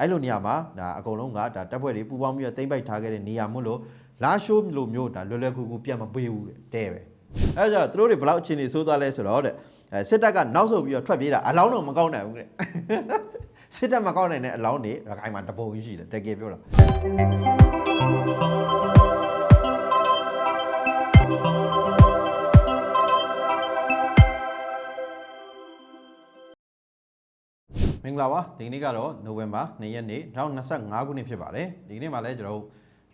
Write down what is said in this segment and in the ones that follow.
အဲ့လိုနေရာမှာဒါအကုန်လုံးကဒါတပ်ဖွဲ့တွေပူးပေါင်းပြီးတော့တိမ့်ပိုက်ထားခဲ့တဲ့နေရာမို့လို့လာရှိုးလိုမျိုးဒါလွယ်လွယ်ကူကူပြန်မပေးဘူးတဲ့ပဲအဲ့ဒါကြောင့်သူတို့တွေဘယ်လောက်အခြေအနေဆိုးသွားလဲဆိုတော့တဲ့အဲစစ်တပ်ကနောက်ဆုတ်ပြီးတော့ထွက်ပြေးတာအလောင်းတော့မကောက်နိုင်ဘူးတဲ့စစ်တပ်မကောက်နိုင်တဲ့အလောင်းတွေရခိုင်မှာတပုံကြီးရှိတယ်တကယ်ပြောတာ င်္ဂလာပါဒီကနေ့ကတော့နိုဝင်ဘာ2ရက်နေ့2025ခုနှစ်ဖြစ်ပါတယ်ဒီကနေ့မှာလည်းကျွန်တော်တို့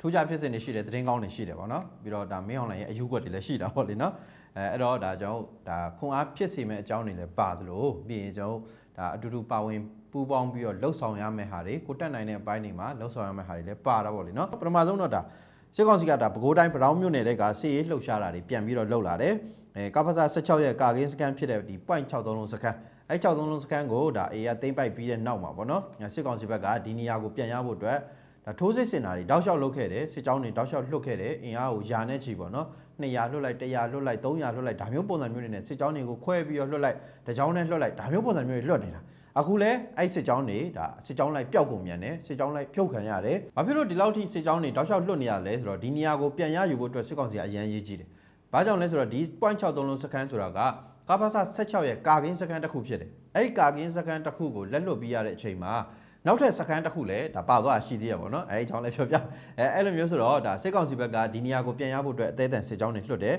ထူးခြားဖြစ်စဉ်တွေရှိတယ်သတင်းကောင်းတွေရှိတယ်ပေါ့နော်ပြီးတော့ဒါမင်းအွန်လိုင်းရဲ့အယူကွက်တွေလည်းရှိတာပေါ့လေနော်အဲအဲ့တော့ဒါကျွန်တော်တို့ဒါခွန်အားဖြစ်စေမဲ့အကြောင်းတွေလည်းပါသလိုပြီးရင်ကျွန်တော်တို့ဒါအတူတူပါဝင်ပူးပေါင်းပြီးတော့လှုပ်ဆောင်ရမယ့်ဟာတွေကိုတက်နိုင်တဲ့အပိုင်းတွေမှာလှုပ်ဆောင်ရမယ့်ဟာတွေလည်းပါတာပေါ့လေနော်ပထမဆုံးတော့ဒါစစ်ကောင်စီကဒါပဲခူးတိုင်းဗရောင်းမြို့နယ်တဲ့ကစီရေးလှုပ်ရှားတာတွေပြန်ပြီးတော့လှုပ်လာတယ်အဲကပ္ပစာ16ရဲ့ကာကင်းစကန်ဖြစ်တဲ့ဒီ point 63လုံးစကန် အဲ63လုံးစကန်ကိုဒါ A ကသိမ့်ပိုက်ပြီးတဲ့နောက်မှာပေါ့နော်စစ်ကောင်စီဘက်ကဒီနေရာကိုပြန်ရဖို့အတွက်ဒါထိုးစစ်စင်တာတွေတောက်လျှောက်လှုပ်ခဲ့တယ်စစ်ကြောင်းတွေတောက်လျှောက်လှုပ်ခဲ့တယ်အင်အားကိုယာနဲ့ချီပေါ့နော်200လှုပ်လိုက်100လှုပ်လိုက်300လှုပ်လိုက်ဒါမျိုးပုံစံမျိုးတွေနဲ့စစ်ကြောင်းတွေကိုခွဲပြီးတော့လှုပ်လိုက်တကြောင်းနဲ့လှုပ်လိုက်ဒါမျိုးပုံစံမျိုးတွေလွတ်နေတာအခုလဲအဲ့စစ်ကြောင်းတွေဒါစစ်ကြောင်းလိုက်ပျောက်ကုန်မြန်တယ်စစ်ကြောင်းလိုက်ဖြုတ်ခံရတယ်ဘာဖြစ်လို့ဒီလောက်ထိစစ်ကြောင်းတွေတောက်လျှောက်လွတ်နေရလဲဆိုတော့ဒီနေရာကိုပြန်ရယူဖို့အတွက်စစ်ကောင်စီကအရန်ရေးကြည့်တယ်ဘာကြောင့်လဲဆိုတော့ဒီ point 63လုံးစခန်းဆိုတာက ကပ္ပစ16ရဲ့ကာကင်းစခန်းတစ်ခုဖြစ်တယ်အဲ့ဒီကာကင်းစခန်းတစ်ခုကိုလက်လွတ်ပြီးရတဲ့အချိန်မှာနောက်ထပ်စခန်းတစ်ခုလည်းဒါပါသွားရှိသေးရပါတော့အဲအကြောင်းလည်းပြောပြအဲအဲ့လိုမျိုးဆိုတော့ဒါစစ်ကောင်စီဘက်ကဒီနေရာကိုပြန်ရဖို့အတွက်အသေးအံစစ်ကြောင်းတွေလွတ်တယ်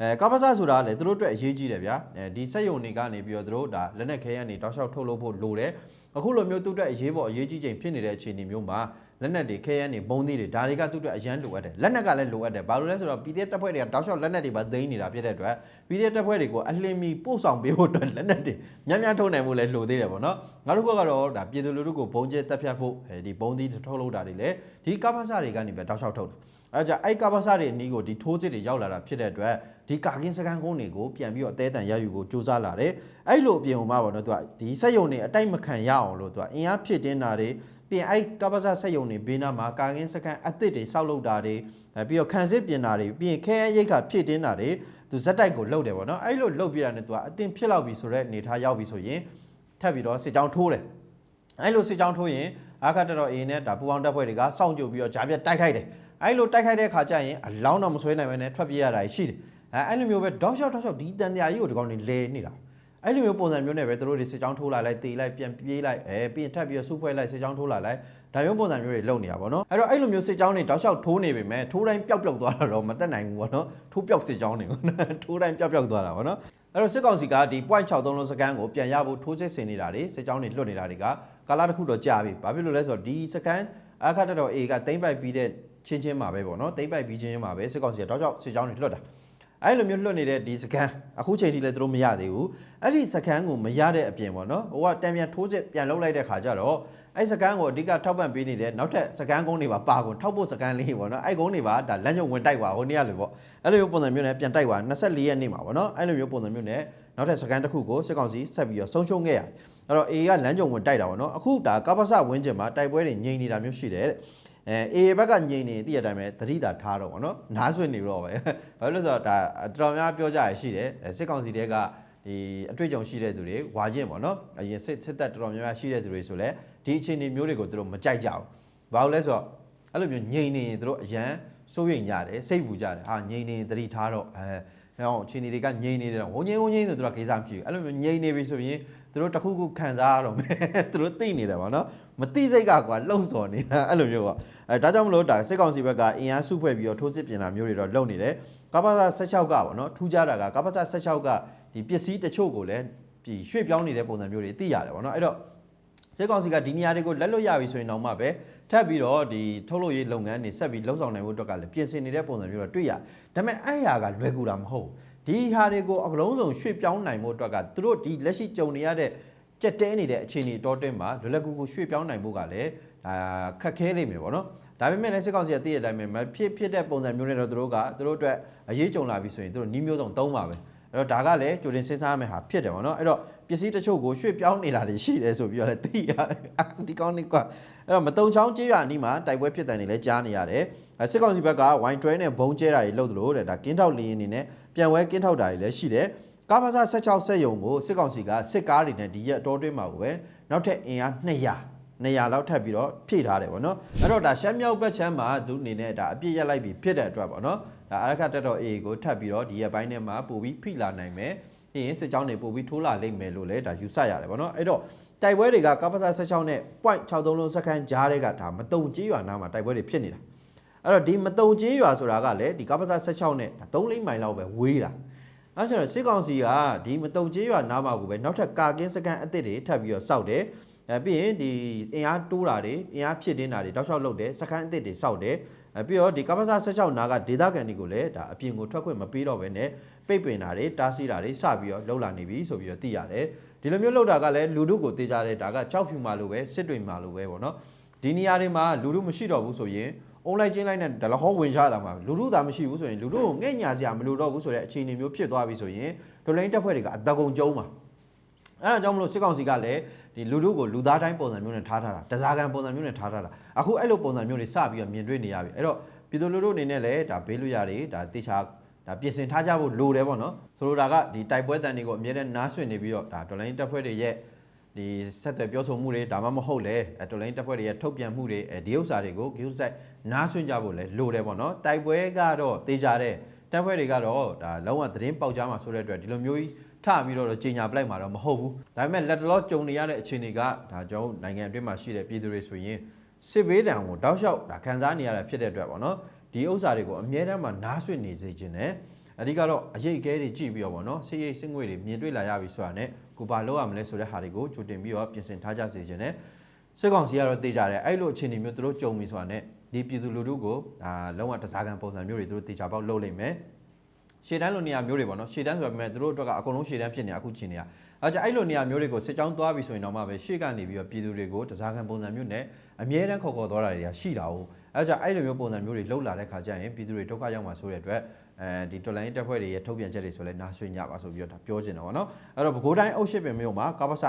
အဲကပ္ပစဆိုတာလည်းသူတို့အတွက်အရေးကြီးတယ်ဗျာအဲဒီစက်ယုံတွေကနေပြီးတော့သူတို့ဒါလက်နက်ခဲရန်တွေတောက်လျှောက်ထုတ်လုပ်ဖို့လိုတယ်အခုလိုမျိုးသူ့အတွက်အရေးပေါ်အရေးကြီးချိန်ဖြစ်နေတဲ့အခြေအနေမျိုးမှာ လက်နက်တွေခဲရန်တွေဘုံသီးတွေဒါတွေကသူ့အတွက်အရန်လိုအပ်တယ်လက်နက်ကလည်းလိုအပ်တယ်ဘာလို့လဲဆိုတော့ပြည်သေးတပ်ဖွဲ့တွေကတောက်လျှောက်လက်နက်တွေပါသိမ်းနေတာဖြစ်တဲ့အတွက်ပြည်သေးတပ်ဖွဲ့တွေကိုအလင်းမီပို့ဆောင်ပေးဖို့အတွက်လက်နက်တွေများများထုတ်နိုင်မှုလည်းလိုသေးတယ်ပေါ့နော်နောက်တစ်ခုကတော့ဒါပြည်သူလူထုကိုဘုံကျဲတပ်ဖြတ်ဖို့အဲဒီဘုံသီးထုတ်လုပ်တာတွေလည်းဒီကပ္ပစတွေကနေပဲတောက်လျှောက်ထုတ်တယ်အဲကြအဲ့ကပ္ပစတွေအနီးကိုဒီထိုးစစ်တွေရောက်လာတာဖြစ်တဲ့အတွက်ဒီကာကင်းစကန်ကုန်းတွေကိုပြန်ပြီးတော့အသေးအံရယူဖို့စူးစမ်းလာတယ်အဲ့လိုအပြင်ဟိုမှာပေါ့နော်သူကဒီစက်ယုံတွေအတိုက်မခံရအောင်လို့သူကအင်အားဖြစ်တင်းတာတွေ ပြင်အဲ့ကပ္ပစဆက်ယုံတွေဘေးနားမှာကာကင်းစကန်အသစ်တွေစောက်လုပ်တာတွေအဲပြီးတော့ခံစစ်ပြင်တာတွေပြီးရင်ခဲယမ်းရိတ်ခါဖြစ်တင်းတာတွေသူဇက်တိုက်ကိုလှုပ်တယ်ပေါ့နော်အဲ့လိုလှုပ်ပြတာနဲ့သူကအတင်းဖြစ်လောက်ပြီဆိုတော့အနေထားရောက်ပြီဆိုရင်ထပ်ပြီးတော့စစ်ကြောင်းထိုးတယ်အဲ့လိုစစ်ကြောင်းထိုးရင်အခါတတော်အေးနဲ့ဒါပူပေါင်းတပ်ဖွဲ့တွေကစောင့်ကြိုပြီးတော့ဂျာပြတ်တိုက်ခိုက်တယ်အဲ့လိုတိုက်ခိုက်တဲ့ခါကျရင်အလောင်းတော့မဆွဲနိုင်ဘဲနဲ့ထွက်ပြေးရတာရှိတယ်အဲအဲ့လိုမျိုးပဲတောက်လျှောက်တောက်လျှောက်ဒီတန်တရားကြီးကိုဒီကောင်တွေလဲနေတာ အဲ့လိုမျိုးပုံစံမျိုးနဲ့ပဲသူတို့တွေစစ်ကြောင်းထိုးလာလိုက်တေးလိုက်ပြန်ပြေးလိုက်အဲပြီးရင်ထပ်ပြီးတော့စုဖွဲ့လိုက်စစ်ကြောင်းထိုးလာလိုက်ဒါမျိုးပုံစံမျိုးတွေလုပ်နေတာပေါ့နော်အဲ့တော့အဲ့လိုမျိုးစစ်ကြောင်းတွေတောက်လျှောက်ထိုးနေပေမဲ့ထိုးတိုင်းပျောက်ပျောက်သွားတာတော့မတက်နိုင်ဘူးပေါ့နော်ထိုးပျောက်စစ်ကြောင်းတွေပေါ့နော်ထိုးတိုင်းပျောက်ပျောက်သွားတာပေါ့နော်အဲ့တော့စစ်ကောင်စီကဒီ point 63လုံးစကန်ကိုပြန်ရဖို့ထိုးစစ်ဆင်နေတာတွေစစ်ကြောင်းတွေလွတ်နေတာတွေကကာလတစ်ခုတော့ကြာပြီဘာဖြစ်လို့လဲဆိုတော့ဒီစကန်အခါတတော် A ကတိမ့်ပိုက်ပြီးတဲ့ချင်းချင်းမှာပဲပေါ့နော်တိမ့်ပိုက်ပြီးချင်းချင်းမှာပဲစစ်ကောင်စီကတောက်လျှောက်စစ်ကြောင်းတွေလွတ်တာ အဲ့လိုမျိုးလွတ်နေတဲ့ဒီစကန်အခုချိန်ထိလည်းသူတို့မရသေးဘူးအဲ့ဒီစကန်ကိုမရတဲ့အပြင်ပေါ့နော်ဟိုကတံပြန်ထိုးစစ်ပြန်လှုပ်လိုက်တဲ့ခါကျတော့အဲ့စကန်ကိုအဓိကထောက်ပံ့ပေးနေတဲ့နောက်ထပ်စကန်ကုန်းတွေပါပါကုန်ထောက်ဖို့စကန်လေးပေါ့နော်အဲ့ကုန်းတွေပါဒါလမ်းကျုံဝင်တိုက်သွားဟိုနေ့ကလို့ပေါ့အဲ့လိုမျိုးပုံစံမျိုးနဲ့ပြန်တိုက်သွား24ရက်နေ့မှာပေါ့နော်အဲ့လိုမျိုးပုံစံမျိုးနဲ့နောက်ထပ်စကန်တစ်ခုကိုစစ်ကောင်စီဆက်ပြီးတော့ဆုံးရှုံးခဲ့ရတယ်အဲ့တော့ A ကလမ်းကျုံဝင်တိုက်တာပေါ့နော်အခုဒါကပ္ပစဝင်းကျင်မှာတိုက်ပွဲတွေငြိမ်နေတာမျိုးရှိတယ်တဲ့ အဲအေဘက်ကညင်နေတည့်ရတိုင်းပဲသတိသာထားတော့ဗောနော်နားဆွနေတော့ပဲဘာလို့လဲဆိုတော့ဒါတော်တော်များပြောကြရရှိတယ်အဲစစ်ကောင်စီတဲကဒီအတွေ့အကြုံရှိတဲ့သူတွေဝါရင်ဗောနော်အရင်စစ်စစ်တပ်တော်တော်များများရှိတဲ့သူတွေဆိုလဲဒီအခြေအနေမျိုးတွေကိုသူတို့မကြိုက်ကြဘူးဘာလို့လဲဆိုတော့အဲ့လိုမျိုးညင်နေရင်သူတို့အရန်စိုးရိမ်ကြတယ်စိတ်ပူကြတယ်ဟာညင်နေရင်သတိထားတော့အဲ ဟောအခြေအနေတွေကငြိမ်နေတယ်တော့ဝငြိမ်ဝငြိမ်ဆိုသူတို့ကိစ္စမရှိဘူးအဲ့လိုမျိုးငြိမ်နေပြီဆိုရင်သူတို့တစ်ခုခုခံစားရတော့မယ်သူတို့သိနေတယ်ဗောနော်မသိစိတ်ကကွာလှုပ်စော်နေတာအဲ့လိုမျိုးပေါ့အဲဒါကြောင့်မလို့ဒါစစ်ကောင်စီဘက်ကအင်အားစုဖွဲ့ပြီးတော့ထိုးစစ်ပြင်တာမျိုးတွေတော့လုပ်နေတယ်ကပ္ပစ16ကပေါ့နော်ထူးခြားတာကကပ္ပစ16ကဒီပစ္စည်းတချို့ကိုလည်းဒီရွှေ့ပြောင်းနေတဲ့ပုံစံမျိုးတွေသိရတယ်ဗောနော်အဲ့တော့ စစ်ကောင်စီကဒီနေရာတွေကိုလက်လွတ်ရပြီဆိုရင်တော့မှပဲထပ်ပြီးတော့ဒီထုတ်လုပ်ရေးလုပ်ငန်းတွေဆက်ပြီးလှုပ်ဆောင်နိုင်ဖို့အတွက်ကလည်းပြင်ဆင်နေတဲ့ပုံစံမျိုးတော့တွေ့ရတယ်။ဒါပေမဲ့အဲ့ဟာကလွယ်ကူတာမဟုတ်ဘူး။ဒီဟာတွေကိုအကလုံးစုံရွှေ့ပြောင်းနိုင်ဖို့အတွက်ကသူတို့ဒီလက်ရှိကြုံနေရတဲ့ကြက်တဲနေတဲ့အခြေအနေတော်တွင်းမှာလွယ်လွယ်ကူကူရွှေ့ပြောင်းနိုင်ဖို့ကလည်းဒါခက်ခဲလိမ့်မယ်ပေါ့နော်။ဒါပေမဲ့လည်းစစ်ကောင်စီကသိတဲ့အတိုင်းပဲမဖြစ်ဖြစ်တဲ့ပုံစံမျိုးနဲ့တော့သူတို့ကသူတို့အတွက်အရေးကြုံလာပြီဆိုရင်သူတို့နှီးမျိုးစုံသုံးပါပဲ။ အဲ့တော့ဒါကလည်းကြိုတင်စဉ်းစားရမယ့်ဟာဖြစ်တယ်ပေါ့နော်အဲ့တော့ပစ္စည်းတချို့ကိုရွှေ့ပြောင်းနေတာတွေရှိတယ်ဆိုပြီးတော့လည်းသိရတယ်အာဒီကောင်းနေကွာအဲ့တော့မတုံချောင်းကျေးရွာအနီးမှာတိုက်ပွဲဖြစ်တယ်နေလဲကြားနေရတယ်အဲစစ်ကောင်စီဘက်ကဝိုင်တွဲနဲ့ဘုံကျဲတာတွေလုပ်သလိုတဲ့ဒါကင်းထောက်လင်းနေနဲ့ပြန်ဝဲကင်းထောက်တာတွေလည်းရှိတယ်ကားပါစာ16ဆက်ယုံကိုစစ်ကောင်စီကစစ်ကားတွေနဲ့ဒီရက်အတော်တွင်းမှာကိုပဲနောက်ထပ်အင်အား200နေရာလောက်ထပ်ပြီးတော့ဖြည့်ထားတယ်ပေါ့နော်အဲ့တော့ဒါရှမ်းမြောက်ဘက်ချမ်းမှာသူအနေနဲ့ဒါအပြည့်ရက်လိုက်ပြီးဖြစ်တဲ့အတွက်ပေါ့နော် ဒါအရခတက်တော့ A ကိုထပ်ပြီးတော့ဒီရက်ပိုင်းထဲမှာပို့ပြီးဖိလာနိုင်မယ်ပြီးရင်စစ်ကြောင်းတွေပို့ပြီးထိုးလာလိမ့်မယ်လို့လည်းဒါယူဆရတယ်ပေါ့နော်အဲ့တော့တိုက်ပွဲတွေကကပ္ပစာ16နဲ့ point 63လုံးစက္ကန့်ကြားတွေကဒါမတုံကြေးရွာနားမှာတိုက်ပွဲတွေဖြစ်နေတာအဲ့တော့ဒီမတုံကြေးရွာဆိုတာကလည်းဒီကပ္ပစာ16နဲ့3လိမ့်မိုင်လောက်ပဲဝေးတာအဲ့ကျတော့စစ်ကောင်စီကဒီမတုံကျေးရွာနားမှာကိုပဲနောက်ထပ်ကာကင်းစကန်အစ်စ်တွေထပ်ပြီးတော့စောက်တယ်အဲပြီးရင်ဒီအင်အားတိုးတာတွေအင်အားဖြစ်တင်းတာတွေတောက်လျှောက်လုပ်တယ်စကန်အစ်စ်တွေစောက်တယ်အဲ ပြီးတော့ဒီကပ္ပစာ16နားကဒေသခံတွေကိုလည်းဒါအပြင်ကိုထွက်ခွင့်မပေးတော့ဘဲနဲ့ပိတ်ပင်တာတွေတားဆီးတာတွေစပြီးတော့လှုပ်လာနေပြီဆိုပြီးတော့သိရတယ်ဒီလိုမျိုးလှုပ်တာကလည်းလူတို့ကိုတေးကြတဲ့ဒါကကြောက်ဖြူမာလို့ပဲစစ်တွေမာလို့ပဲပေါ့နော်ဒီနေရာတွေမှာလူတို့မရှိတော့ဘူးဆိုရင်အွန်လိုင်းချင်းလိုက်နဲ့ဒလဟောဝင်ချလာမှာလူတို့သာမရှိဘူးဆိုရင်လူတို့ကိုငဲ့ညာစရာမလိုတော့ဘူးဆိုတဲ့အခြေအနေမျိုးဖြစ်သွားပြီဆိုရင်ဒလိုင်းတက်ဖွဲ့တွေကအတကုံကျုံးမှာ အဲ့ဒါကြောင့်မလို့စစ်ကောင်စီကလည်းဒီလူတို့ကိုလူသားတိုင်းပုံစံမျိုးနဲ့ထားထားတာတစားကန်ပုံစံမျိုးနဲ့ထားထားတာအခုအဲ့လိုပုံစံမျိုးတွေစပြီးတော့မြင်တွေ့နေရပြီအဲ့တော့ပြည်သူလူထုအနေနဲ့လည်းဒါဘေးလွတ်ရတယ်ဒါတေချာဒါပြင်ဆင်ထားကြဖို့လိုတယ်ပေါ့နော်ဆိုလိုတာကဒီတိုက်ပွဲတန်တွေကိုအမြဲတမ်းနားဆွင့်နေပြီးတော့ဒါဒလိုင်းတက်ဖွဲ့တွေရဲ့ဒီဆက်သွယ်ပြောဆိုမှုတွေဒါမှမဟုတ်လေအဲတော်လိုင်းတပ်ဖွဲ့တွေရဲ့ထုတ်ပြန်မှုတွေအဲဒီဥစ္စာတွေကိုဂိူးဆိုင်နားဆွင့်ကြဖို့လဲလိုတယ်ပေါ့နော်တိုက်ပွဲကတော့တေချာတဲ့တပ်ဖွဲ့တွေကတော့ဒါလုံးဝသတင်းပေါက်ကြားမှာဆိုတဲ့အတွက်ဒီလိုမျိုးကြီး ထပြီးတော့ကြီးညာပလိုက်မှာတော့မဟုတ်ဘူးဒါပေမဲ့လက်တလောကြုံနေရတဲ့အခြေအနေကဒါကျွန်တော်နိုင်ငံအတွင်းမှာရှိတဲ့ပြည်သူတွေဆိုရင်စစ်ဘေးတံကိုတောက်လျှောက်ဒါခံစားနေရတာဖြစ်တဲ့အတွက်ပေါ့နော်ဒီဥစ္စာတွေကိုအမြဲတမ်းမှနားဆွင့်နေစေခြင်းနဲ့အဓိကတော့အရေးအကဲတွေကြည့်ပြီးတော့ဗောနော်စစ်ရေးစစ်ငွေတွေမြင်တွေ့လာရပြီဆိုတာနဲ့ကိုပါလောက်ရမလဲဆိုတဲ့ဟာတွေကိုကြိုတင်ပြီးတော့ပြင်ဆင်ထားကြစေခြင်းနဲ့စစ်ကောင်စီကတော့တေးကြတယ်အဲ့လိုအခြေအနေမျိုးသူတို့ကြုံပြီဆိုတာနဲ့ဒီပြည်သူလူထုကိုဒါလုံးဝတစားကန်ပုံစံမျိုးတွေသူတို့တေချာပေါက်လုပ်လိမ့်မယ် ရှေ့တန်းလိုနေရာမျိုးတွေပေါ့နော်ရှေ့တန်းဆိုပေမဲ့သူတို့အတွက်ကအကုန်လုံးရှေ့တန်းဖြစ်နေအခုချိန်နေရအဲကြအဲ့လိုနေရာမျိုးတွေကိုစစ်ကြောင်းသွားပြီဆိုရင်တော့မှပဲရှေ့ကနေပြီးတော့ပြည်သူတွေကိုတစားကန်ပုံစံမျိုးနဲ့အမြဲတမ်းခေါ်ခေါ်သွားတာတွေကရှိတာ哦အဲကြအဲ့လိုမျိုးပုံစံမျိုးတွေလှုပ်လာတဲ့ခါကျရင်ပြည်သူတွေဒုက္ခရောက်မှာဆိုတဲ့အတွက် အဲဒီတော်လိုင်းတက်ဖွဲ့တွေရဲ့ထုတ်ပြန်ချက်တွေဆိုလဲနားဆွေးညပါဆိုပြီးတော့ဒါပြောချင်တာပေါ့နော်အဲ့တော့ပဲခူးတိုင်းအုပ်ရှစ်ပင်မြို့မှာကပ္ပစ9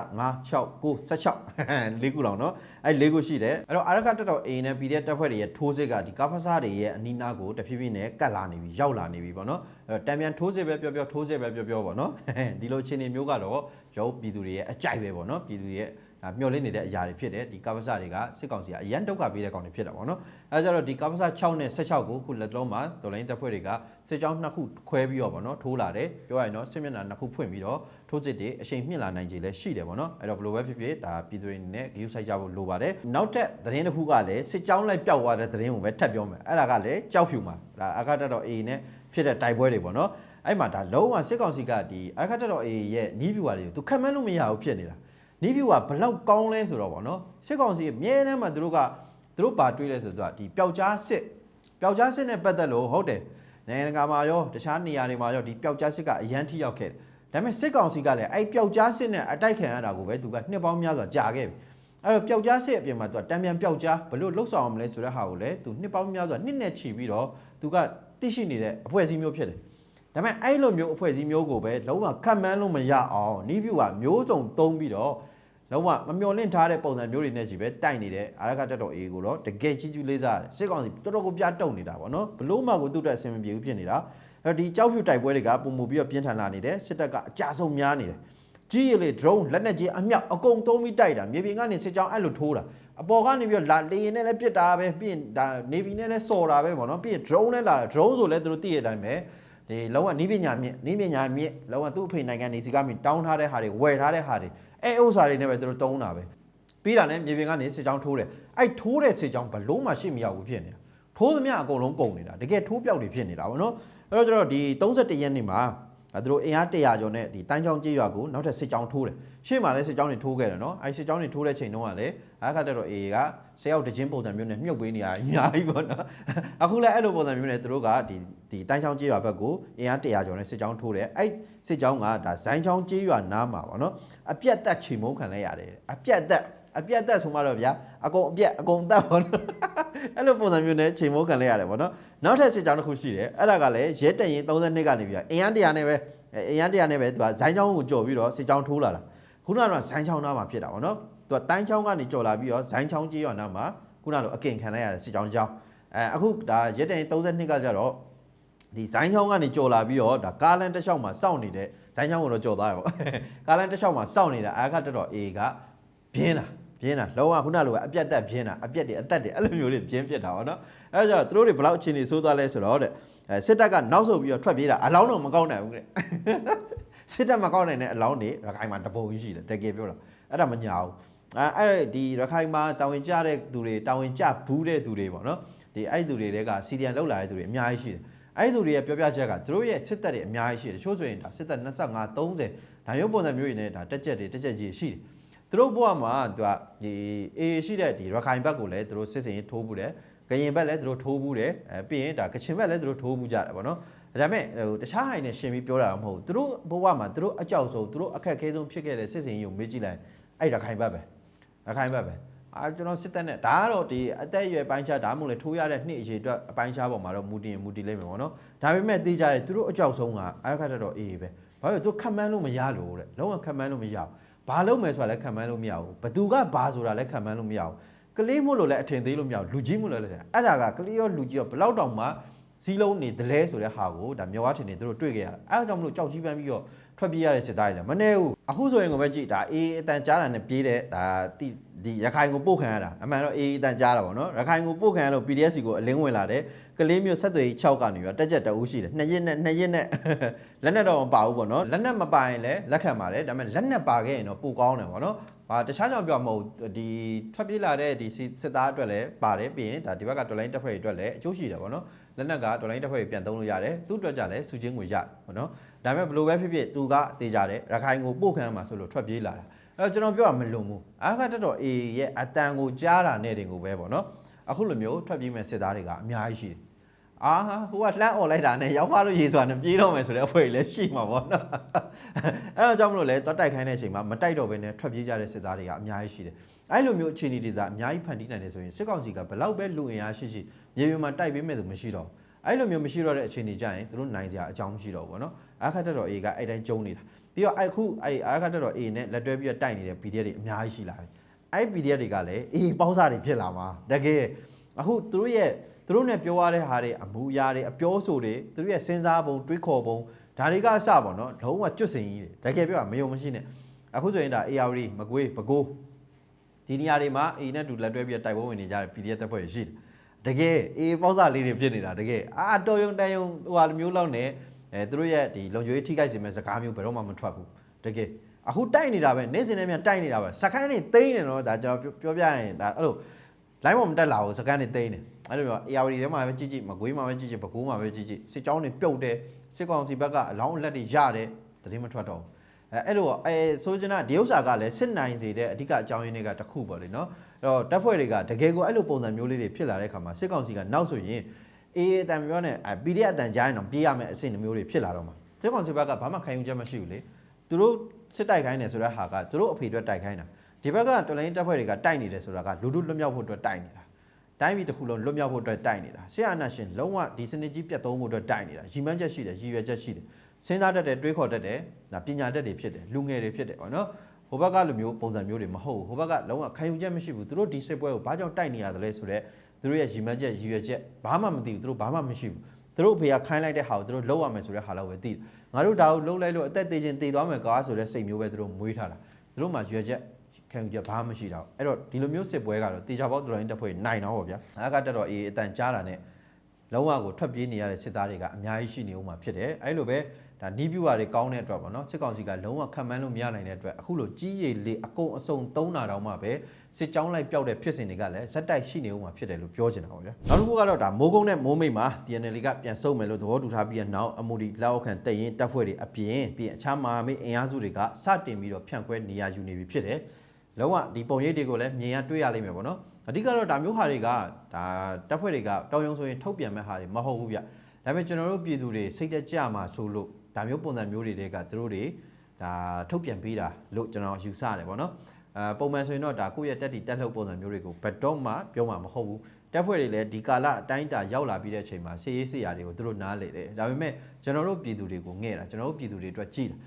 6 9 16လေးခုလောက်နော်အဲ့လေးခုရှိတယ်အဲ့တော့အာရခတက်တော် A နဲ့ PDF တက်ဖွဲ့တွေရဲ့ထိုးစစ်ကဒီကပ္ပစတွေရဲ့အနီးနားကိုတဖြည်းဖြည်းနဲ့ကတ်လာနေပြီရောက်လာနေပြီပေါ့နော်အဲ့တော့တံပြန်ထိုးစစ်ပဲပြောပြောထိုးစစ်ပဲပြောပြောပေါ့နော်ဒီလိုအခြေအနေမျိုးကတော့ရုပ်ပြည်သူတွေရဲ့အကြိုက်ပဲပေါ့နော်ပြည်သူတွေရဲ့ ဒါမျောလင့်နေတဲ့အရာတွေဖြစ်တယ်ဒီကပ္ပစတွေကစစ်ကောင်စီကအရန်ဒုက္ခပေးတဲ့ကောင်တွေဖြစ်တာပေါ့နော်အဲဒါကြတော့ဒီကပ္ပစ6နဲ့16ကိုခုလက်လုံးမှာဒေါ်လိုင်းတပ်ဖွဲ့တွေကစစ်ကြောင်းနှစ်ခုခွဲပြီးတော့ပေါ့နော်ထိုးလာတယ်ပြောရရင်တော့စစ်မျက်နှာနှစ်ခုဖွင့်ပြီးတော့ထိုးစစ်တွေအရှိန်မြင့်လာနိုင်ကြလဲရှိတယ်ပေါ့နော်အဲ့တော့ဘယ်လိုပဲဖြစ်ဖြစ်ဒါပြည်သူတွေအနေနဲ့ဂရုစိုက်ကြဖို့လိုပါတယ်နောက်ထပ်သတင်းတစ်ခုကလည်းစစ်ကြောင်းလိုက်ပျောက်သွားတဲ့သတင်းကိုပဲထပ်ပြောမယ်အဲ့ဒါကလည်းကြောက်ဖြူမှာဒါအကတက်တော် A နဲ့ဖြစ်တဲ့တိုက်ပွဲတွေပေါ့နော်အဲ့မှာဒါလုံးဝစစ်ကောင်စီကဒီအကတက်တော် A ရဲ့နီးဗျူဟာတွေကိုသူခံမန်းလို့မရဘူးဖြစ်နေတာ နီးဗျူကဘလောက်ကောင်းလဲဆိုတော့ဗောနော်စစ်ကောင်စီအမြဲတမ်းမှသူတို့ကသူတို့ပါတွေးလဲဆိုတော့ဒီပျောက်ကြားစစ်ပျောက်ကြားစစ်နဲ့ပတ်သက်လို့ဟုတ်တယ်နိုင်ငံတကာမှာရောတခြားနေရာတွေမှာရောဒီပျောက်ကြားစစ်ကအရန်ထိရောက်ခဲ့တယ်ဒါပေမဲ့စစ်ကောင်စီကလည်းအဲ့ပျောက်ကြားစစ်နဲ့အတိုက်ခံရတာကိုပဲသူကနှစ်ပေါင်းများစွာကြာခဲ့ပြီအဲ့တော့ပျောက်ကြားစစ်အပြင်မှာသူကတံပြန်ပျောက်ကြားဘလို့လှုပ်ဆောင်အောင်မလဲဆိုတဲ့ဟာကိုလည်းသူနှစ်ပေါင်းများစွာနှစ်နဲ့ချီပြီးတော့သူကသိရှိနေတဲ့အဖွဲ့အစည်းမျိုးဖြစ်တယ်ဒါပေမဲ့အဲ့လိုမျိုးအဖွဲ့အစည်းမျိုးကိုပဲလုံးဝခံမှန်းလို့မရအောင်နီးဗျူကမျိုးစုံသုံးပြီးတော့ လုံးဝမမျော်လင့်ထားတဲ့ပုံစံမျိုးတွေနဲ့ကြီးပဲတိုက်နေတဲ့အာရကတက်တော်အေးကိုတော့တကယ်ကြီးကျူးလေးစားတယ်စစ်ကောင်စီတော်တော်ကိုပြတုံနေတာပေါ့နော်ဘလို့မှကိုသူ့အတွက်အဆင်မပြေဘူးဖြစ်နေတာအဲ့ဒီကြောက်ဖြူတိုက်ပွဲတွေကပုံမူပြီးတော့ပြင်းထန်လာနေတယ်စစ်တပ်ကအကြဆုံးများနေတယ်ကြီးရလေ drone လက်နက်ကြီးအမြောက်အကုန်သုံးပြီးတိုက်တာမြေပြင်ကနေစစ်ကြောင်းအဲ့လိုထိုးတာအပေါ်ကနေပြီးတော့လာလေရင်နဲ့လည်းပစ်တာပဲပြီးရင်ဒါ navy နဲ့လည်းစော်တာပဲပေါ့နော်ပြီးရင် drone နဲ့လာတာ drone ဆိုလည်းသူတို့သိတဲ့အတိုင်းပဲ ဒီလောကနီးပညာမြင့်နီးပညာမြင့်လောကသူ့အဖေနိုင်ငံနေစီကမြင့်တောင်းထားတဲ့ဟာတွေဝယ်ထားတဲ့ဟာတွေအဲဥစ္စာတွေနဲ့ပဲသူတို့တုံးတာပဲပြီးတာနဲ့မြေပြင်ကနေစစ်ကြောင်းထိုးတယ်အဲ့ထိုးတဲ့စစ်ကြောင်းဘလုံးမှရှိမရဘူးဖြစ်နေတာထိုးသမျှအကုန်လုံးကုန်နေတာတကယ်ထိုးပြောက်တွေဖြစ်နေတာဗောနော်အဲ့တော့ကျတော့ဒီ31ရက်နေ့မှာ အဲသူတို့အင်အား100ကျော်နဲ့ဒီတန်းချောင်းကြေးရွာကိုနောက်ထပ်စစ်ကြောင်းထိုးတယ်ရှေ့မှာလည်းစစ်ကြောင်းတွေထိုးခဲ့တယ်နော်အဲစစ်ကြောင်းတွေထိုးတဲ့ချိန်တုန်းကလည်းအခါတက်တော့ AA ကဆယ်ယောက်တချင်းပုံစံမျိုးနဲ့မြုပ်ပေးနေရအများကြီးပေါ့နော်အခုလည်းအဲ့လိုပုံစံမျိုးနဲ့သူတို့ကဒီဒီတန်းချောင်းကြေးရွာဘက်ကိုအင်အား100ကျော်နဲ့စစ်ကြောင်းထိုးတယ်အဲ့စစ်ကြောင်းကဒါဇိုင်းချောင်းကြေးရွာနားမှာပေါ့နော်အပြက်တက်ချိန်မုန်းခံလိုက်ရတယ်အပြက်တက် အပြက်တက်ဆိုမှတော့ဗျာအကုန်အပြက်အကုန်တက်ပေါ့နော်အဲ့လိုပုံစံမျိုးနဲ့ချိန်မိုးခံလိုက်ရတယ်ပေါ့နော်နောက်ထပ်စစ်ကြောင်းတစ်ခုရှိတယ်အဲ့ဒါကလည်းရဲတက်ရင်32ကနေပြီးအင်အား100နဲ့ပဲအင်အား100နဲ့ပဲသူကဇိုင်းချောင်းကိုကြော်ပြီးတော့စစ်ကြောင်းထိုးလာတာခုနကတော့ဇိုင်းချောင်းနားမှာဖြစ်တာပေါ့နော်သူကတိုင်းချောင်းကနေကြော်လာပြီးတော့ဇိုင်းချောင်းကြီးရွာနားမှာခုနကတော့အကင်ခံလိုက်ရတဲ့စစ်ကြောင်းတစ်ကြောင်းအဲအခုဒါရဲတက်ရင်32ကကြတော့ဒီဇိုင်းချောင်းကနေကြော်လာပြီးတော့ဒါကားလန်တစ်လျှောက်မှာစောင့်နေတဲ့ဇိုင်းချောင်းကိုတော့ကြော်သွားတယ်ပေါ့ကားလန်တစ်လျှောက်မှာစောင့်နေတာအာခတ်တက်တော့ A ကပြင်းတာ ပြင်းတာလုံးဝခုနလိုပဲအပြတ်တက်ပြင်းတာအပြက်တွေအသက်တွေအဲ့လိုမျိုးတွေပြင်းဖြစ်တာပေါ့နော်အဲ့ဒါကြောင့်သူတို့တွေဘယ်လောက်အခြေအနေဆိုးသွားလဲဆိုတော့တဲ့အဲစစ်တပ်ကနောက်ဆုတ်ပြီးတော့ထွက်ပြေးတာအလောင်းတော့မကောက်နိုင်ဘူးတဲ့စစ်တပ်မကောက်နိုင်တဲ့အလောင်းတွေရခိုင်မှာတပုံကြီးရှိတယ်တကယ်ပြောတာအဲ့ဒါမညာဘူးအဲအဲ့ဒီရခိုင်မှာတာဝန်ကျတဲ့သူတွေတာဝန်ကျဘူးတဲ့သူတွေပေါ့နော်ဒီအဲ့ဒီသူတွေတဲကစီဒီယန်လောက်လာတဲ့သူတွေအများကြီးရှိတယ်အဲ့ဒီသူတွေရဲ့ပြောပြချက်ကသူတို့ရဲ့စစ်တပ်တွေအများကြီးရှိတယ်တချို့ဆိုရင်ဒါစစ်တပ်25 30ဒါမျိုးပုံစံမျိုးတွေနဲ့ဒါတက်ချက်တွေတက်ချက်ကြီးရှိတယ် သူတို့ဘဝမှာသူကဒီအေးရှိတဲ့ဒီရခိုင်ဘက်ကိုလည်းသူတို့စစ်စင်ရေးထိုးဘူးတယ်ကရင်ဘက်လည်းသူတို့ထိုးဘူးတယ်အဲပြီးရင်ဒါကချင်ဘက်လည်းသူတို့ထိုးဘူးကြတယ်ပေါ့နော်ဒါပေမဲ့ဟိုတခြားဟိုင်နဲ့ရှင်ပြီးပြောတာမဟုတ်ဘူးသူတို့ဘဝမှာသူတို့အကြောက်ဆုံးသူတို့အခက်အခဲဆုံးဖြစ်ခဲ့တဲ့စစ်စင်ရေးကိုမေးကြည့်လိုက်အဲ့ရခိုင်ဘက်ပဲရခိုင်ဘက်ပဲအာကျွန်တော်စစ်တပ်နဲ့ဒါကတော့ဒီအသက်အရွယ်ပိုင်းခြားဒါမှမဟုတ်လေထိုးရတဲ့နှစ်အရေအတွက်အပိုင်းခြားပေါ်မှာတော့မူတည်ရင်မူတည်လိမ့်မယ်ပေါ့နော်ဒါပေမဲ့သိကြတယ်သူတို့အကြောက်ဆုံးကအားခတ်တော့အေးပဲဘာလို့လဲသူခတ်မှန်းလို့မရလို့တဲ့လုံးဝခတ်မှန်းလို့မရဘူး ဘာလုပ်မယ်ဆိုတာလည်းခတ်မှန်းလို့မရဘူးဘသူကဘာဆိုတာလည်းခတ်မှန်းလို့မရဘူးကလေးမို့လို့လည်းအထင်သေးလို့မရဘူးလူကြီးမို့လို့လည်းအဲ့ဒါကကလေးရောလူကြီးရောဘလောက်တောင်မှစီးလုံးနေဒလဲဆိုတဲ့ဟာကိုဒါမြော်ဝါထင်နေသူတို့တွေ့ခဲ့ရတာအဲ့ဒါကြောင့်မလို့ကြောက်ကြီးပန်းပြီးတော့ ထွက်ပြေးရတဲ့စစ်သားတွေလည်းမနေဘူးအခုဆိုရင်ကိုပဲကြည့်ဒါအေးအတန်ကြားတာနဲ့ပြေးတဲ့ဒါတိဒီရခိုင်ကိုပို့ခံရတာအမှန်တော့အေးအတန်ကြားတာပေါ့နော်ရခိုင်ကိုပို့ခံရလို့ PDS ကိုအလင်းဝင်လာတယ်ကလေးမျိုးဆက်သွယ်6ကနေပြီးတော့တက်ချက်တအူးရှိတယ်နှစ်ရက်နဲ့နှစ်ရက်နဲ့လက်နဲ့တော့မပါဘူးပေါ့နော်လက်နဲ့မပါရင်လည်းလက်ခံပါတယ်ဒါပေမဲ့လက်နဲ့ပါခဲ့ရင်တော့ပိုကောင်းတယ်ပေါ့နော် ဟာတခြားကြောင့်ပြောမဟုတ်ဒီထွက်ပြေးလာတဲ့ဒီစစ်သားအတွက်လည်းပါတယ်ပြီးရင်ဒါဒီဘက်ကတော်လိုင်းတက်ဖွဲ့တွေအတွက်လည်းအကျိုးရှိတယ်ပေါ့နော်လက်နက်ကတော်လိုင်းတက်ဖွဲ့တွေပြန်သုံးလို့ရတယ်သူ့အတွက်ကြလည်းစုချင်းငွေရပေါ့နော်ဒါပေမဲ့ဘယ်လိုပဲဖြစ်ဖြစ်သူကတေးကြတယ်ရခိုင်ကိုပို့ခံမှာဆိုလို့ထွက်ပြေးလာတာအဲ့တော့ကျွန်တော်ပြောတာမလုံဘူးအားကတက်တော့အေးရဲ့အတန်ကိုကြားတာနဲ့တင်ကိုပဲပေါ့နော်အခုလိုမျိုးထွက်ပြေးမဲ့စစ်သားတွေကအများကြီးရှိတယ် အာဟိုကလှမ်းអော်လိုက်တာနဲ့ရောက်ဖားလို့ရေစွာနဲ့ပြေးတော့မယ်ဆိုတဲ့အဖွဲ့ကြီးလည်းရှိမှာပေါ့နော်အဲ့တော့ကြောင့်မလို့လဲတွတ်တိုက်ခိုင်းတဲ့အချိန်မှာမတိုက်တော့ဘဲနဲ့ထွက်ပြေးကြတဲ့စစ်သားတွေကအများကြီးရှိတယ်အဲ့လိုမျိုးအခြေအနေတွေသာအများကြီးဖန်တီးနိုင်တယ်ဆိုရင်စစ်ကောင်စီကဘလောက်ပဲလူအင်အားရှိရှိမြေပြင်မှာတိုက်ပေးမဲ့သူမရှိတော့အဲ့လိုမျိုးမရှိတော့တဲ့အခြေအနေကြရင်သူတို့နိုင်စရာအကြောင်းမရှိတော့ဘူးပေါ့နော်အခက်တက်တော့ A ကအဲ့တိုင်းကျုံနေတာပြီးတော့အခုအဲ့အခက်တက်တော့ A နဲ့လက်တွဲပြီးတော့တိုက်နေတဲ့ PDF တွေအများကြီးရှိလာပြီအဲ့ PDF တွေကလည်း A ပေါင်းစားတွေဖြစ်လာမှာတကယ်အခုသူတို့ရဲ့ သူတို့နဲ့ပြောရတဲ့ဟာတွေအမူအရာတွေအပြောဆိုတွေသူတို့ရဲ့စဉ်းစားပုံတွေးခေါ်ပုံဒါတွေကအစပေါ့နော်လုံးဝကျွတ်စင်ကြီးတွေတကယ်ပြောတာမယုံမရှိနဲ့အခုဆိုရင်ဒါ AR မကွေးပကိုးဒီနေရာတွေမှာ A နဲ့တူလက်တွဲပြီးတိုက်ပွဲဝင်နေကြတဲ့ PDF တပ်ဖွဲ့တွေရှိတယ်တကယ် A ပေါက်စားလေးတွေဖြစ်နေတာတကယ်အာတော်ယုံတန်ယုံဟိုဟာလိုမျိုးလောက်နဲ့အဲသူတို့ရဲ့ဒီလုံခြုံရေးထိခိုက်စေမဲ့စကားမျိုးဘယ်တော့မှမထွက်ဘူးတကယ်အခုတိုက်နေတာပဲနေ့စဉ်နဲ့မြန်တိုက်နေတာပဲစကိုင်းနေသိမ်းနေတော့ဒါကျွန်တော်ပြောပြရင်ဒါအဲ့လို line ပေါ်မတက်လာဘူးစကန်နေသိမ်းတယ်အဲ့လိုမျိုး AR ထဲမှာပဲကြည့်ကြည့်မကွေးမှာပဲကြည့်ကြည့်ပကူးမှာပဲကြည့်ကြည့်စစ်ကြောင်းတွေပြုတ်တယ်စစ်ကောင်စီဘက်ကအလောင်းလက်တွေရတယ်တရင်မထွက်တော့ဘူးအဲအဲ့လိုအဲဆိုချင်တာဒီဥစ္စာကလည်းစစ်နိုင်စေတဲ့အဓိကအကြောင်းရင်းတွေကတစ်ခုပေါ့လေနော်အဲ့တော့တပ်ဖွဲ့တွေကတကယ်ကိုအဲ့လိုပုံစံမျိုးလေးတွေဖြစ်လာတဲ့အခါမှာစစ်ကောင်စီကနောက်ဆိုရင်အေးအတန်ပြောနဲ့အဲ PDF အတန်ကြားရင်တော့ပြေးရမယ်အဆင့်မျိုးတွေဖြစ်လာတော့မှာစစ်ကောင်စီဘက်ကဘာမှခံယူချက်မရှိဘူးလေသူတို့စစ်တိုက်ခိုင်းတယ်ဆိုတဲ့ဟာကသူတို့အဖေအတွက်တိုက်ခိုင်းတာ ဒီဘက်ကတော်လိုင်းတပ်ဖွဲ့တွေကတိုက်နေတယ်ဆိုတာကလူတို့လွတ်မြောက်ဖို့အတွက်တိုက်နေတာတိုင်းပြည်တစ်ခုလုံးလွတ်မြောက်ဖို့အတွက်တိုက်နေတာဆရာအနာရှင်လုံးဝဒီစနစ်ကြီးပြတ်သုံးဖို့အတွက်တိုက်နေတာရည်မှန်းချက်ရှိတယ်ရည်ရွယ်ချက်ရှိတယ်စဉ်းစားတတ်တယ်တွေးခေါ်တတ်တယ်ဒါပညာတတ်တွေဖြစ်တယ်လူငယ်တွေဖြစ်တယ်ပေါ့နော်ဟိုဘက်ကလူမျိုးပုံစံမျိုးတွေမဟုတ်ဘူးဟိုဘက်ကလုံးဝခံယူချက်မရှိဘူးသူတို့ဒီစစ်ပွဲကိုဘာကြောင့်တိုက်နေရတယ်လဲဆိုတော့သူတို့ရဲ့ရည်မှန်းချက်ရည်ရွယ်ချက်ဘာမှမသိဘူးသူတို့ဘာမှမရှိဘူးသူတို့ဖေကခိုင်းလိုက်တဲ့ဟာကိုသူတို့လောက်ရမယ်ဆိုတဲ့ဟာလောက်ပဲသိတယ်ငါတို့ဒါကိုလှုပ်လိုက်လို့အသက်သေးချင်းတည်သွားမယ်ကားဆိုတဲ့စိတ်မျိုးပဲသူတို့မွေးထားတာသူတို့မှရွယ်ချက် ခံယူချက်ဘာမှမရှိတော့အဲ့တော့ဒီလိုမျိုးစစ်ပွဲကတော့တေချာပေါက်တော်ရင်တက်ဖွဲ့နိုင်တော့ဗောဗျာအားကတက်တော့အေးအတန်ကြားတာနဲ့လုံးဝကိုထွက်ပြေးနေရတဲ့စစ်သားတွေကအများကြီးရှိနေဦးမှာဖြစ်တယ်အဲ့လိုပဲဒါနီးပြူပါတွေကောင်းတဲ့အတွက်ပေါ့နော်စစ်ကောင်စီကလုံးဝခံမှန်းလို့မရနိုင်တဲ့အတွက်အခုလိုကြီးရည်လေးအကုန်အစုံသုံးတာတောင်မှပဲစစ်ကြောင်းလိုက်ပျောက်တဲ့ဖြစ်စဉ်တွေကလည်းဇက်တိုက်ရှိနေဦးမှာဖြစ်တယ်လို့ပြောချင်တာပါဗျာနောက်တစ်ခုကတော့ဒါမိုးကုန်းနဲ့မိုးမိတ်မှာ TNL ကပြန်ဆုတ်မယ်လို့သဘောတူထားပြီးတဲ့နောက်အမူဒီလောက်ခံတရင်တပ်ဖွဲ့တွေအပြင်ပြီးအခြားမဟာမိတ်အင်အားစုတွေကစတင်ပြီးတော့ဖြန့်ခွဲနေရာယူနေပြီဖြစ်တယ် လုံးဝဒီပုံရိပ်တွေကိုလည်းမြင်ရတွေ့ရလိမ့်မယ်ပေါ့နော်အဓိကတော့ဒါမျိုးဟာတွေကဒါတပ်ဖွဲ့တွေကတောင်းယုံဆိုရင်ထုတ်ပြန်မဲ့ဟာတွေမဟုတ်ဘူးဗျဒါပေမဲ့ကျွန်တော်တို့ပြည်သူတွေစိတ်သက်ကြမှာဆိုလို့ဒါမျိုးပုံစံမျိုးတွေကသူတို့တွေဒါထုတ်ပြန်ပေးတာလို့ကျွန်တော်ယူဆရတယ်ပေါ့နော်အဲပုံမှန်ဆိုရင်တော့ဒါကိုယ့်ရဲ့တက်တီတက်လှုပ်ပုံစံမျိုးတွေကိုဘတ်တော့မှပြောမှာမဟုတ်ဘူးတက်ဖွဲ့တွေလည်းဒီကာလအတိုင်းတာရောက်လာပြီးတဲ့အချိန်မှာဆေးရေးဆေးရာတွေကိုသူတို့နားလေတယ်ဒါပေမဲ့ကျွန်တော်တို့ပြည်သူတွေကိုငဲ့တာကျွန်တော်တို့ပြည်သူတွေအတွက်ကြည်တယ်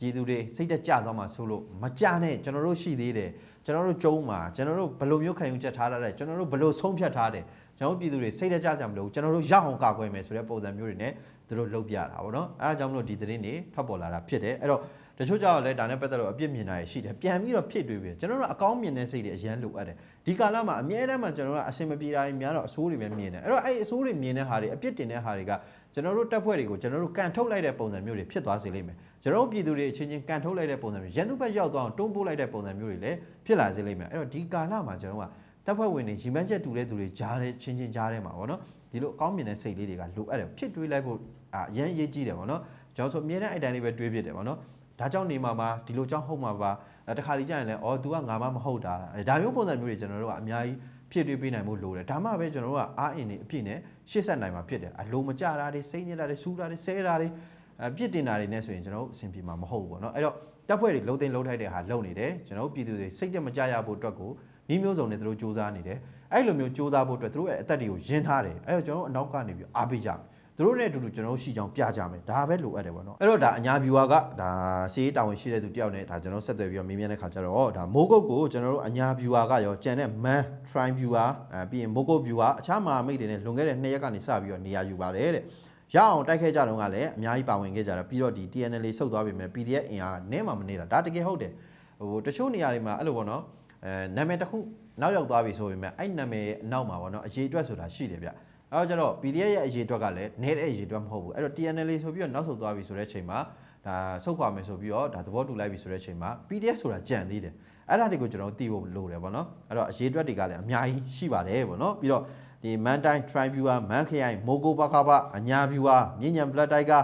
ပြည်သူတွေစိတ်တက်ကြသွားမှဆိုလို့မကြနဲ့ကျွန်တော်တို့ရှိသေးတယ်ကျွန်တော်တို့ကျုံးမှာကျွန်တော်တို့ဘယ်လိုမျိုးခံယူချက်ထားရတဲ့ကျွန်တော်တို့ဘယ်လိုဆုံးဖြတ်ထားတယ်ကျွန်တော်တို့ပြည်သူတွေစိတ်တက်ကြကြမလို့ကျွန်တော်တို့ရအောင်ကာကွယ်မယ်ဆိုတဲ့ပုံစံမျိုးတွေနဲ့သူတို့လုပ်ပြတာပေါ့နော်အဲအကြောင်းမလို့ဒီသတင်းတွေထွက်ပေါ်လာတာဖြစ်တယ်အဲ့တော့ တချို့ကြောင့်လည်းဒါနဲ့ပတ်သက်လို့အပြစ်မြင်တာရှိတယ်ပြန်ပြီးတော့ဖြစ်တွေးပြီးကျွန်တော်တို့အကောင်းမြင်တဲ့စိတ်တွေအရန်လိုအပ်တယ်ဒီကာလမှာအမြဲတမ်းမှကျွန်တော်တို့ကအဆင်မပြေတာတွေများတော့အဆိုးတွေပဲမြင်တယ်အဲ့တော့အဲ့အဆိုးတွေမြင်တဲ့ဟာတွေအပြစ်တင်တဲ့ဟာတွေကကျွန်တော်တို့တက်ဖွဲ့တွေကိုကျွန်တော်တို့ကန်ထုတ်လိုက်တဲ့ပုံစံမျိုးတွေဖြစ်သွားစေလိမ့်မယ်ကျွန်တော်တို့ပြည်သူတွေအချင်းချင်းကန်ထုတ်လိုက်တဲ့ပုံစံမျိုးရန်သူဘက်ရောက်သွားအောင်တွန်းပို့လိုက်တဲ့ပုံစံမျိုးတွေလည်းဖြစ်လာစေလိမ့်မယ်အဲ့တော့ဒီကာလမှာကျွန်တော်ကတပ်ဖွဲ့ဝင်တွေရီမန်းချက်တူတဲ့သူတွေကြားတဲ့ချင်းချင်းကြားထဲမှာဗောနော်ဒီလိုအကောင်းမြင်တဲ့စိတ်လေးတွေကလိုအပ်တယ်ဖြစ်တွေးလိုက်ဖို့အရန်အရေးကြီးတယ်ဗောနော်ကျွန်တော်ဆိုအမြဲတမ်းအဲ့တိုင်းလေးပဲတွေးဖြစ်တယ်ဗောနော် ဒါကြောင့်နေမှာပါဒီလိုကြောင့်ဟုတ်မှာပါအဲတခါလေကြာရင်လည်းအော် तू ကငါမှမဟုတ်တာအဲဒါမျိုးပုံစံမျိုးတွေကျွန်တော်တို့ကအများကြီးဖြစ်တွေးပေးနိုင်ဖို့လိုတယ်ဒါမှပဲကျွန်တော်တို့ကအားအင်နေအပြည့်နဲ့ရှေ့ဆက်နိုင်မှာဖြစ်တယ်အလိုမကြတာတွေစိတ်ညစ်တာတွေစူးတာတွေဆဲတာတွေအပြစ်တင်တာတွေနဲ့ဆိုရင်ကျွန်တော်တို့အဆင်ပြေမှာမဟုတ်ဘူးပေါ့နော်အဲ့တော့တပ်ဖွဲ့တွေလုံးသိမ်းလုံးထိုက်တဲ့ဟာလုံနေတယ်ကျွန်တော်တို့ပြည်သူတွေစိတ်တက်မကြရဖို့အတွက်ကိုဤမျိုးစုံနဲ့သူတို့စူးစမ်းနေတယ်အဲ့လိုမျိုးစူးစမ်းဖို့အတွက်သူတို့ရဲ့အသက်တွေကိုယဉ်ထားတယ်အဲ့တော့ကျွန်တော်တို့အနောက်ကနေပြီးအားပေးကြမယ် သူတို့နဲ့အတူတူကျွန်တော်တို့ရှိချောင်းပြကြမယ်ဒါပဲလိုအပ်တယ်ပေါ့နော်အဲ့တော့ဒါအညာ viewer ကဒါစီးရေးတာဝန်ရှိတဲ့သူတယောက်နဲ့ဒါကျွန်တော်ဆက်သွယ်ပြီးတော့မေးမြန်းတဲ့ခါကျတော့ဒါမိုးကုတ်ကိုကျွန်တော်တို့အညာ viewer ကရောကြံတဲ့ man try viewer အဲပြီးရင်မိုးကုတ် viewer အခြားမဟာမိတ်တွေနဲ့လွန်ခဲ့တဲ့2ရက်ကနေစပြီးတော့နေရာယူပါတယ်တဲ့ရအောင်တိုက်ခဲ့ကြတော့ကလည်းအများကြီးပါဝင်ခဲ့ကြတာပြီးတော့ဒီ TNL ဆုတ်သွားပြီမဲ့ PDF အင်အားနည်းမှမနေတာဒါတကယ်ဟုတ်တယ်ဟိုတချို့နေရာတွေမှာအဲ့လိုပေါ့နော်အဲနာမည်တစ်ခုနောက်ရောက်သွားပြီဆိုပေမဲ့အဲ့နာမည်ရဲ့အနောက်မှာပေါ့နော်အရေးအတွက်ဆိုတာရှိတယ်ဗျ အဲ့တော့ကျတော့ PDF ရဲ့အရေးအတွက်ကလည်းနည်းတဲ့အရေးအတွက်မဟုတ်ဘူးအဲ့တော့ TNL ဆိုပြီးတော့နောက်ဆုတ်သွားပြီဆိုတဲ့ချိန်မှာဒါဆုတ်ခွာမယ်ဆိုပြီးတော့ဒါသဘောတူလိုက်ပြီဆိုတဲ့ချိန်မှာ PDF ဆိုတာကြံသေးတယ်အဲ့ဒါတွေကိုကျွန်တော်သိဖို့လိုတယ်ပေါ့နော်အဲ့တော့အရေးအတွက်တွေကလည်းအများကြီးရှိပါတယ်ပေါ့နော်ပြီးတော့ဒီမန်တိုင်း Tri Viewer မန်ခရိုင်မိုကိုပါခါပါအညာ Viewer မြင့်ညံ Blood Tiger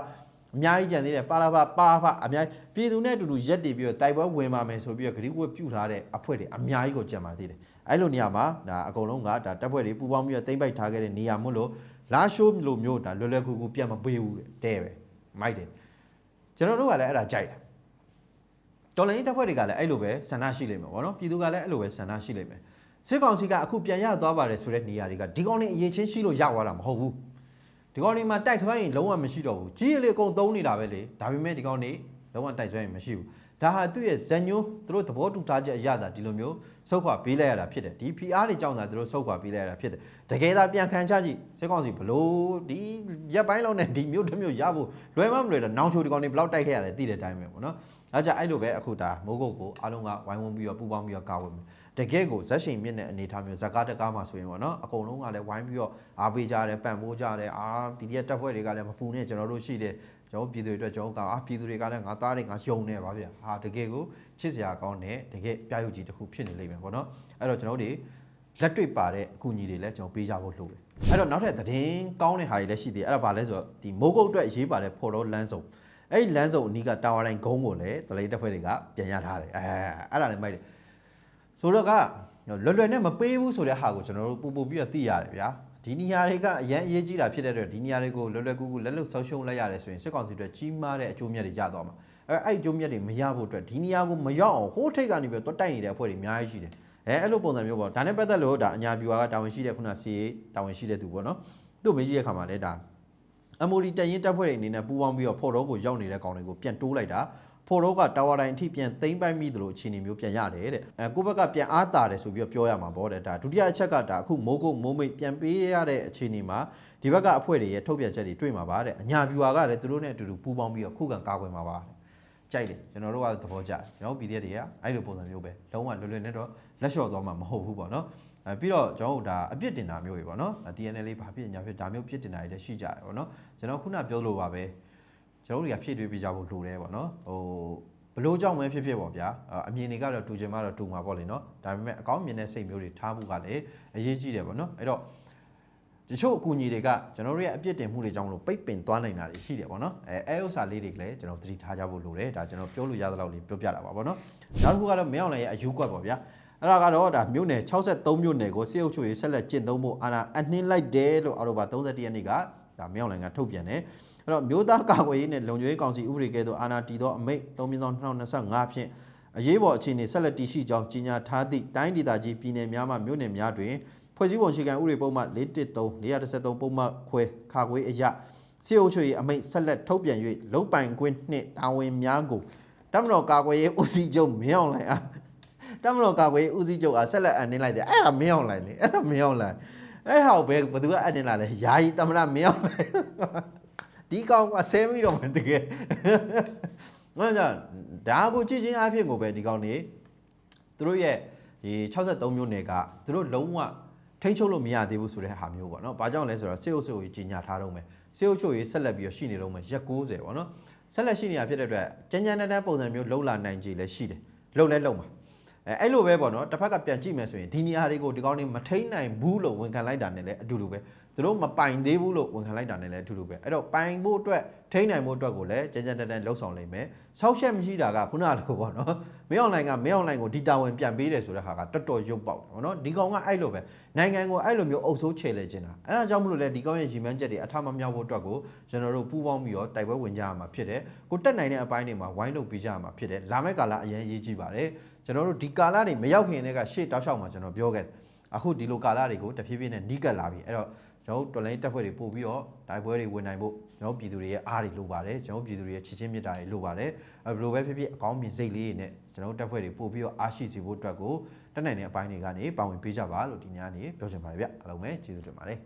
အများကြီးကြံသေးတယ်ပါလာပါပါဖအများကြီးပြည်သူနဲ့အတူတူရက်တည်ပြီးတော့တိုက်ပွဲဝင်ပါမယ်ဆိုပြီးတော့ဂရီးဝက်ပြုတ်ထားတဲ့အဖွဲ့တွေအများကြီးကိုကြံပါသေးတယ်အဲ့လိုနေရာမှာဒါအကုန်လုံးကဒါတပ်ဖွဲ့တွေပူပေါင်းပြီးတော့တိမ့်ပိုက်ထားခဲ့တဲ့နေရာမို့လို့လာရှိုးလိုမျိုးဒါလွယ်လွယ်ကူကူပြန်မပေးဘူးတဲ့ပဲမိုက်တယ်ကျွန်တော်တို့ကလည်းအဲ့ဒါကြိုက်တယ်တော်လိုင်းတပ်ဖွဲ့တွေကလည်းအဲ့လိုပဲဆန္ဒရှိလိမ့်မယ်ဗောနော်ပြည်သူကလည်းအဲ့လိုပဲဆန္ဒရှိလိမ့်မယ်စစ်ကောင်စီကအခုပြန်ရသွားပါတယ်ဆိုတဲ့နေရာတွေကဒီကောင်လေးအရင်ချင်းရှိလို့ရသွားတာမဟုတ်ဘူး ဒီကောင်လေးမှာတိုက်ဆွဲရင်လုံးဝမရှိတော့ဘူးကြီးရလေးအကုန်သုံးနေတာပဲလေဒါပေမဲ့ဒီကောင်လေးလုံးဝတိုက်ဆွဲရင်မရှိဘူးဒါဟာသူ့ရဲ့ဇန်ညိုးသူတို့သဘောတူထားချက်အရသာဒီလိုမျိုးစုတ်ခွာပေးလိုက်ရတာဖြစ်တယ်ဒီ PR တွေကြောင့်သာသူတို့စုတ်ခွာပေးလိုက်ရတာဖြစ်တယ်တကယ်သာပြန်ခံချကြည့်စစ်ကောင်စီဘလို့ဒီရက်ပိုင်းလောက်နဲ့ဒီမျိုးတစ်မျိုးရဖို့လွယ်မမလွယ်တော့နောင်ချိုဒီကောင်လေးဘလောက်တိုက်ခဲ့ရတယ်သိတဲ့အတိုင်းပဲပေါ့နော် အဲကြအဲ့လိုပဲအခုဒါမိုးကုတ်ကိုအားလုံးကဝိုင်းဝန်းပြီးတော့ပူပေါင်းပြီးတော့ကာဝယ်မယ်တကယ်ကိုဇက်ရှင်မြင့်တဲ့အနေအထားမျိုးဇက်ကားတကားမှာဆိုရင်ပေါ့နော်အကုန်လုံးကလည်းဝိုင်းပြီးတော့အားပေးကြတယ်ပံ့ပိုးကြတယ်အာ PDF တပ်ဖွဲ့တွေကလည်းမပူနဲ့ကျွန်တော်တို့ရှိတယ်ကျွန်တော်ပြည်သူတွေအတွက်ကျွန်တော်ကအာပြည်သူတွေကလည်းငါသားတွေငါယုံနေပါဗျာဟာတကယ်ကိုချစ်စရာကောင်းတဲ့တကယ်ပြရုပ်ကြီးတစ်ခုဖြစ်နေလိမ့်မယ်ပေါ့နော်အဲ့တော့ကျွန်တော်တို့တွေလက်တွေ့ပါတဲ့အကူအညီတွေလည်းကျွန်တော်ပေးကြဖို့လိုတယ်အဲ့တော့နောက်ထပ်သတင်းကောင်းတဲ့ဟာတွေလည်းရှိသေးတယ်အဲ့ဒါဘာလဲဆိုတော့ဒီမိုးကုတ်အတွက်ရေးပါတဲ့ဖော်တော့လမ်းစုံ အဲ့ဒီလမ်းစုံအနီးကတာဝါတိုင်းဂုံးကိုလည်းတလေးတစ်ဖွဲ့တွေကပြန်ရထားတယ်အဲအဲ့ဒါလည်းမိုက်တယ်ဆိုတော့ကလွယ်လွယ်နဲ့မပေးဘူးဆိုတဲ့ဟာကိုကျွန်တော်တို့ပူပူပြီးတော့သိရတယ်ဗျာဒီနေရာတွေကအရန်အရေးကြီးတာဖြစ်တဲ့အတွက်ဒီနေရာတွေကိုလွယ်လွယ်ကူကူလက်လွတ်ဆောက်ရှုံးလိုက်ရတယ်ဆိုရင်စစ်ကောင်စီအတွက်ကြီးမားတဲ့အကျိုးမြတ်တွေရသွားမှာအဲအဲ့အကျိုးမြတ်တွေမရဖို့အတွက်ဒီနေရာကိုမရောက်အောင်ဟိုးထိတ်ကနေပြီးတော့တိုက်နေတဲ့အဖွဲ့တွေအများကြီးရှိတယ်အဲအဲ့လိုပုံစံမျိုးပေါ့ဒါနဲ့ပတ်သက်လို့ဒါအညာပြူကတာဝန်ရှိတဲ့ခုနစီတာဝန်ရှိတဲ့သူပေါ့နော်သူ့မေးကြည့်တဲ့ခါမှာလဲဒါ MOD တရင်တပ်ဖွဲ့တွေအနေနဲ့ပူးပေါင်းပြီးတော့ဖော်တော့ကိုရောက်နေတဲ့ကောင်တွေကိုပြန်တိုးလိုက်တာဖော်တော့ကတာဝါတိုင်းအထိပြန်သိမ့်ပိုက်မိသလိုအခြေအနေမျိုးပြန်ရတယ်တဲ့အဲကိုဘက်ကပြန်အားတာတယ်ဆိုပြီးတော့ပြောရမှာပေါ့တဲ့ဒါဒုတိယအချက်ကဒါအခုမိုးကုတ်မိုးမိတ်ပြန်ပေးရတဲ့အခြေအနေမှာဒီဘက်ကအဖွဲ့တွေရဲ့ထုတ်ပြန်ချက်တွေတွေ့မှာပါတဲ့အညာပြူဟာကလည်းသူတို့နဲ့အတူတူပူးပေါင်းပြီးတော့ခုခံကာကွယ်မှာပါတဲ့ကြိုက်တယ်ကျွန်တော်တို့ကသဘောကျတယ်ကျွန်တော် PDF တွေကအဲ့လိုပုံစံမျိုးပဲလုံးဝလွယ်လွယ်နဲ့တော့လက်လျှော့သွားမှာမဟုတ်ဘူးပေါ့နော် အဲပြီးတော့ကျွန်တော်တို့ဒါအပြစ်တင်တာမျိုးတွေပေါ့နော် DNA လေးဘာဖြစ်ညာဖြစ်ဒါမျိုးပြစ်တင်တာတွေလည်းရှိကြတယ်ပေါ့နော်ကျွန်တော်ခုနပြောလို့ပါပဲကျွန်တော်တို့တွေကဖြည့်တွေးပြကြဖို့လိုတယ်ပေါ့နော်ဟိုဘလို့ကြောင့်ပဲဖြစ်ဖြစ်ပေါ့ဗျာအမြင်တွေကတော့တူချင်မှတော့တူမှာပေါ့လေနော်ဒါပေမဲ့အကောင်းမြင်တဲ့စိတ်မျိုးတွေထားဖို့ကလည်းအရေးကြီးတယ်ပေါ့နော်အဲ့တော့တချို့အကူအညီတွေကကျွန်တော်တို့ရဲ့အပြစ်တင်မှုတွေကြောင့်လို့ပိတ်ပင်သွားနိုင်တာတွေရှိတယ်ပေါ့နော်အဲအဲဥစ္စာလေးတွေလည်းကျွန်တော်သတိထားကြဖို့လိုတယ်ဒါကျွန်တော်ပြောလို့ရသလောက်လေးပြောပြတာပါပေါ့နော်နောက်တစ်ခုကတော့မင်းအောင်လည်းရဲ့အယူကွက်ပေါ့ဗျာ အဲ့ဒါကတော့ဒါမြို့နယ်63မြို့နယ်ကိုစစ်အုပ်ချုပ်ရေးဆက်လက်ကျင့်သုံးဖို့အာဏာအနှင်းလိုက်တယ်လို့အော်တိုဘာ31ရက်နေ့ကဒါမြောက်လိုင်ကထုတ်ပြန်တယ်အဲ့တော့မြို့သားကာကွယ်ရေးနဲ့လုံခြုံရေးကောင်စီဥပဒေကဲ့သို့အာဏာတည်သောအမိန့်3/2025ဖြင့်အရေးပေါ်အခြေအနေဆက်လက်တည်ရှိကြောင်းကြေညာထားသည့်တိုင်းဒေသကြီးပြည်နယ်များမှမြို့နယ်များတွင်ဖွဲ့စည်းပုံအခြေခံဥပဒေပုံမှ413 413ပုံမှခွဲခါခွေးအရစစ်အုပ်ချုပ်ရေးအမိန့်ဆက်လက်ထုတ်ပြန်၍လုံပိုင်ခွင့်နှင့်တာဝန်များကိုတမတော်ကာကွယ်ရေးဦးစီးချုပ်မင်းအောင်လှိုင်အား တမတော်ကာကွယ်ဦးစီးချုပ်အားဆက်လက်အန်နေလိုက်တယ်အဲ့ဒါမင်းအောင်လိုက်လေအဲ့ဒါမင်းအောင်လိုက်အဲ့ဟာကိုဘယ်ဘယ်သူကအန်နေလာလဲယာယီတမရမင်းအောင်လိုက်ဒီကောင်ကဆဲမိတော့မှတကယ်အဲ့ဒါကြောင့်ဒါကိုကြည့်ချင်းအဖြစ်ကိုပဲဒီကောင်နေသူတို့ရဲ့ဒီ63မျိုးနယ်ကသူတို့လုံးဝထိန်းချုပ်လို့မရသေးဘူးဆိုတဲ့ဟာမျိုးပေါ့နော်။ဘာကြောင့်လဲဆိုတော့စေအုပ်စုကိုကြီးညာထားတော့မယ်။စေအုပ်စုရေးဆက်လက်ပြီးတော့ရှိနေတော့မယ်ရက်90ပေါ့နော်။ဆက်လက်ရှိနေတာဖြစ်တဲ့အတွက်ကြမ်းကြမ်းတမ်းတမ်းပုံစံမျိုးလှုပ်လာနိုင်ကြလည်းရှိတယ်။လှုပ်လဲလှုပ်မှာ။ အဲအဲ့လိုပဲပေါ့နော်တစ်ဖက်ကပြန်ကြည့်မယ်ဆိုရင်ဒီနေရာတွေကိုဒီကောင်းနေမထိန်နိုင်ဘူးလို့ဝန်ခံလိုက်တာနဲ့လည်းအတူတူပဲ သူတို့မပိုင်သေးဘူးလို့ဝန်ခံလိုက်တာနဲ့လည်းအတူတူပဲအဲ့တော့ပိုင်ဖို့အတွက်ထိန်နိုင်ဖို့အတွက်ကိုလည်းကြမ်းကြမ်းတမ်းတမ်းလှုပ်ဆောင်နိုင်မယ်ဆောက်ရှက်မရှိတာကခုနလိုပေါ့နော်မင်းအွန်လိုင်းကမင်းအွန်လိုင်းကိုဒီတာဝန်ပြန်ပေးတယ်ဆိုတဲ့ဟာကတော်တော်ရုပ်ပေါက်တယ်ပေါ့နော်ဒီကောင်ကအဲ့လိုပဲနိုင်ငံကိုအဲ့လိုမျိုးအုပ်စိုးချေလဲခြင်းတာအဲ့ဒါကြောင့်မလို့လဲဒီကောင်ရဲ့ရည်မှန်းချက်တွေအထမမြောက်ဖို့အတွက်ကိုကျွန်တော်တို့ပူးပေါင်းပြီးတော့တိုက်ပွဲဝင်ကြရမှာဖြစ်တယ်ကိုတက်နိုင်တဲ့အပိုင်းတွေမှာဝိုင်းလုပ်ပေးကြရမှာဖြစ်တယ်လာမယ့်ကာလအရင်ရေးကြည့်ပါတယ်ကျွန်တော်တို့ဒီကာလတွေမရောက်ခင်တည်းကရှေ့တောက်လျှောက်မှာကျွန်တော်ပြောခဲ့တယ်အခုဒီလိုကာလတွေကိုတဖြည်းဖြည်းနဲ့နီးကပ်လာပြီအဲ့တော့ ကျွန်တော်တို့တော်လိုင်းတက်ဖွဲ့တွေပို့ပြီးတော့တိုက်ပွဲတွေဝင်နိုင်ဖို့ကျွန်တော်ပြည်သူတွေရဲ့အားတွေလိုပါတယ်ကျွန်တော်ပြည်သူတွေရဲ့ချစ်ချင်းမြတ်တာတွေလိုပါတယ်အဲဘယ်လိုပဲဖြစ်ဖြစ်အကောင်းမြင်စိတ်လေးတွေနဲ့ကျွန်တော်တို့တက်ဖွဲ့တွေပို့ပြီးတော့အားရှိစေဖို့အတွက်ကိုတက်နိုင်တဲ့အပိုင်းတွေကနေပါဝင်ပေးကြပါလို့ဒီညနေပြောချင်ပါတယ်ဗျအားလုံးပဲကျေးဇူးတင်ပါတယ်